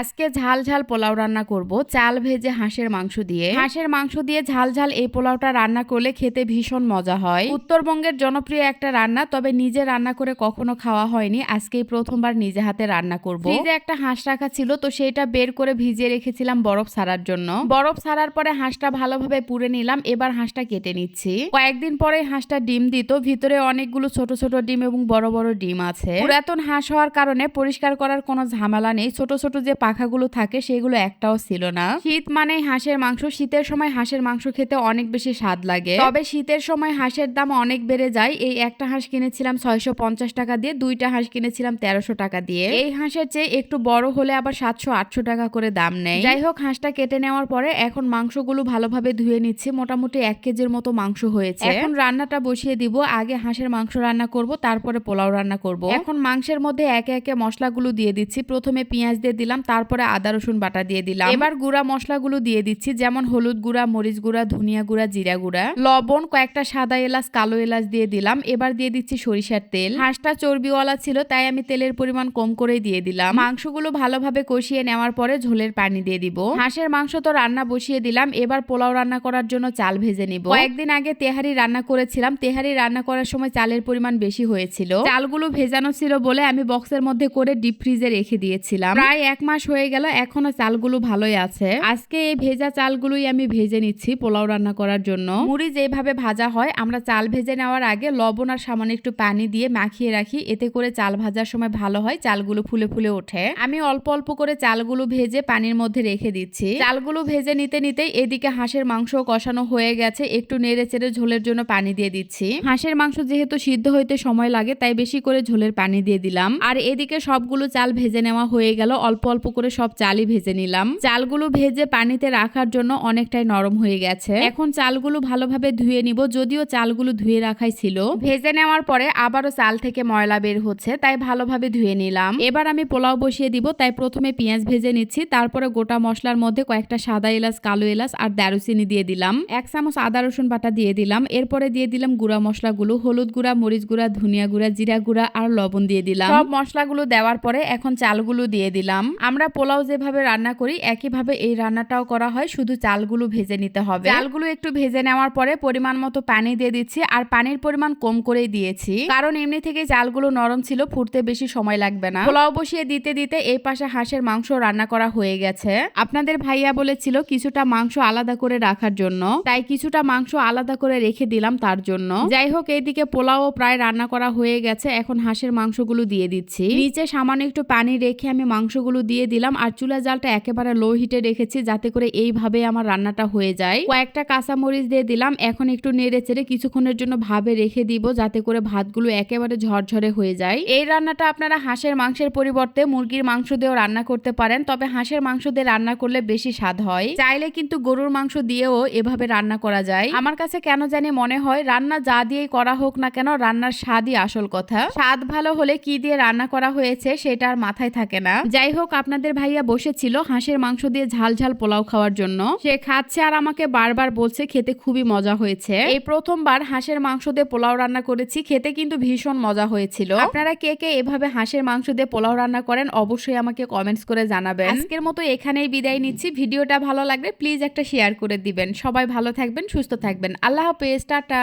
আজকে ঝাল ঝাল পোলাও রান্না করব। চাল ভেজে হাঁসের মাংস দিয়ে। হাঁসের মাংস দিয়ে ঝাল ঝাল এই পোলাওটা রান্না করলে খেতে ভীষণ মজা হয়। উত্তরবঙ্গের জনপ্রিয় একটা রান্না, তবে নিজে রান্না করে কখনো খাওয়া হয়নি। আজকেই প্রথমবার নিজে হাতে রান্না করব। ফ্রিজে একটা হাঁস রাখা ছিল, তো সেইটা বের করে ভিজিয়ে রেখেছিলাম বরফ ছাড়ার জন্য। বরফ ছাড়ার পরে হাঁসটা ভালোভাবে পুড়ে নিলাম, এবার হাঁসটা কেটে নিচ্ছি। কয়েকদিন পরে হাঁসটা ডিম দিত, ভিতরে অনেকগুলো ছোট ছোট ডিম এবং বড় বড় ডিম আছে। পুরাতন হাঁস হওয়ার কারণে পরিষ্কার করার কোনো ঝামেলা নেই। ছোট ছোট যে পাখাগুলো থাকে সেগুলো একটাও ছিল না। শীত মানে হাঁসের মাংস। শীতের সময় হাঁসের মাংস খেতে অনেক বেশি স্বাদ লাগে। তবে শীতের সময় হাঁসের দাম অনেক বেড়ে যায়। এই একটা হাঁস কিনেছিলাম ছয়শো পঞ্চাশ টাকা দিয়ে দুইটা হাঁস কিনেছিলাম তেরোশো টাকা দিয়ে। এই হাঁসের চেয়ে একটু বড় হলে আবার সাতশো আটশো টাকা করে দাম নেয় যাই হোক হাঁসটা কেটে নেওয়ার পরে এখন মাংসগুলো ভালোভাবে ধুয়ে নিচ্ছি। মোটামুটি এক কেজির মতো মাংস হয়েছে। এখন রান্নাটা বসিয়ে দিব। আগে হাঁসের মাংস রান্না করব তারপরে পোলাও রান্না করব। এখন মাংসের মধ্যে একে একে মশলাগুলো দিয়ে দিচ্ছি। প্রথমে পেঁয়াজ দিয়ে দিলাম তারপরে আদা, রসুন বাটা দিয়ে দিলাম। এবার গুঁড়া মশলাগুলো দিয়ে দিচ্ছি, যেমন হলুদ গুঁড়া, মরিচ গুঁড়া, ধনিয়া গুঁড়া, জিরা গুঁড়া। লবণ, কয়েকটা সাদা এলাচ, কালো এলাচ দিয়ে দিলাম। এবার দিয়ে দিচ্ছি সরিষার তেল। হাঁসটা চর্বিওয়ালা ছিল, তাই আমি তেলের পরিমাণ কম করে দিয়ে দিলাম। মাংসগুলো ভালোভাবে কষিয়ে নেওয়ার পরে ঝোলের পানি দিয়ে দিব। হাঁসের মাংস তো রান্না বসিয়ে দিলাম, এবার পোলাও রান্না করার জন্য চাল ভেজে নিব। কয়েকদিন আগে তেহারি রান্না করেছিলাম, তেহারি রান্না করার সময় চালের পরিমাণ বেশি হয়েছিল। চালগুলো ভেজানো ছিল বলে আমি বক্সের মধ্যে করে ডিপ ফ্রিজে রেখে দিয়েছিলাম। প্রায় এক মাস হয়ে গেল, এখনও চালগুলো ভালোই আছে। আজকে এই ভেজা চালগুলোই আমি ভেজে নিচ্ছি পোলাও রান্না করার জন্য। মুড়ি যেভাবে ভাজা হয়, আমরা চাল ভেজে নেওয়ার আগে লবণ আর সামান্য একটু পানি দিয়ে মাখিয়ে রাখি। এতে করে চাল ভাজার সময় ভালো হয়, চালগুলো ফুলে ফুলে ওঠে। আমি অল্প অল্প করে চালগুলো ভেজে পানির মধ্যে রেখে দিচ্ছি। চালগুলো ভেজে নিতে নিতেই এদিকে হাঁসের মাংস কষানো হয়ে গেছে, একটু নেড়ে চেড়ে ঝোলের জন্য পানি দিয়ে দিচ্ছি। হাঁসের মাংস যেহেতু সিদ্ধ হইতে সময় লাগে, তাই বেশি করে ঝোলের পানি দিয়ে দিলাম। আর এদিকে সবগুলো চাল ভেজে নেওয়া হয়ে গেল, অল্প অল্প করে সব চালই ভেজে নিলাম। চালগুলো ভেজে পানিতে রাখার জন্য অনেকটাই নরম হয়ে গেছে। এখন চালগুলো ভালোভাবে ধুয়ে নিব, যদিও চালগুলো ধুয়ে রাখাই ছিল। ভেজে নেওয়ার পরে আবারও চাল থেকে ময়লা বের হচ্ছে, তাই ভালোভাবে ধুয়ে নিলাম। এবার আমি পোলাও বসিয়ে দিব, তাই প্রথমে পেঁয়াজ ভেজে নিচ্ছি, তারপরে গোটা মশলার মধ্যে কয়েকটা সাদা এলাচ, কালো এলাচ আর দারুচিনি দিয়ে দিলাম। এক চামচ আদা, রসুন বাটা দিয়ে দিলাম, এরপরে দিয়ে দিলাম গুঁড়া মশলাগুলো, হলুদ গুঁড়া, মরিচ গুঁড়া, ধনিয়া গুঁড়া, জিরা গুঁড়া আর লবণ দিয়ে দিলাম। সব মশলাগুলো দেওয়ার পরে এখন চালগুলো দিয়ে দিলাম। আমরা পোলাও যেভাবে রান্না করি, একইভাবে এই রান্নাটাও করা হয়। শুধু চালগুলো ভেজে নিতে হবে। চালগুলো একটু ভেজে নেওয়ার পরে পরিমাণ মতো পানি দিয়ে দিচ্ছি আর পানির পরিমাণ কম করেই দিয়েছি। কারণ এমনি থেকে চালগুলো নরম ছিল, ফুটতে বেশি সময় লাগবে না। পোলাও বসিয়ে দিতে দিতে এই পাশে হাঁসের মাংস রান্না করা হয়ে গেছে। আপনাদের ভাইয়া বলেছিল কিছুটা মাংস আলাদা করে রাখার জন্য। তাই কিছুটা মাংস আলাদা করে রেখে দিলাম তার জন্য। যাই হোক এইদিকে পোলাও প্রায় রান্না করা হয়ে গেছে। এখন হাঁসের মাংসগুলো দিয়ে দিচ্ছি। নিচে সামান্য একটু পানি রেখে আমি মাংসগুলো দিয়ে দিলাম আর চুলা জালটা একেবারে লো হিটে রেখেছি যাতে করে এইভাবে আমার রান্নাটা হয়ে যায়। কয়েকটা কাঁচা মরিচ দিয়ে দিলাম। এখন একটু নেড়ে চেড়ে কিছুক্ষণের জন্য ভাবে রেখে দিব যাতে করে ভাতগুলো একেবারে ঝরঝরে হয়ে যায়। এই রান্নাটা আপনারা হাঁসের মাংসের পরিবর্তে মুরগির মাংস দিয়েও রান্না করতে পারেন, তবে হাঁসের মাংস দিয়ে রান্না করলে বেশি স্বাদ হয়। চাইলে কিন্তু গরুর মাংস দিয়েও এভাবে রান্না করা যায়। আমার কাছে কেন জানি মনে হয় রান্না যা দিয়েই করা হোক না কেন রান্নার স্বাদই আসল কথা। স্বাদ ভালো হলে কি দিয়ে রান্না করা হয়েছে সেটা আর মাথায় থাকে না। যাই হোক আপনাদের ভাইয়া বসেছিল হাঁসের মাংস দিয়ে ঝাল ঝাল পোলাও খাওয়ার জন্য। সে খাচ্ছে আর আমাকে বারবার বলছে, খেতে খুবই মজা হয়েছে। এই প্রথমবার হাঁসের মাংস দিয়ে পোলাও রান্না করেছি, খেতে কিন্তু ভীষণ মজা হয়েছিল। আপনারা কে কে এভাবে হাঁসের মাংস দিয়ে পোলাও রান্না করেন অবশ্যই আমাকে কমেন্টস করে জানাবেন। আজকের মতো এখানেই বিদায় নিচ্ছি। ভিডিওটা ভালো লাগলে প্লিজ একটা শেয়ার করে দিবেন। সবাই ভালো থাকবেন, সুস্থ থাকবেন। আল্লাহ হাফেজ, টাটা।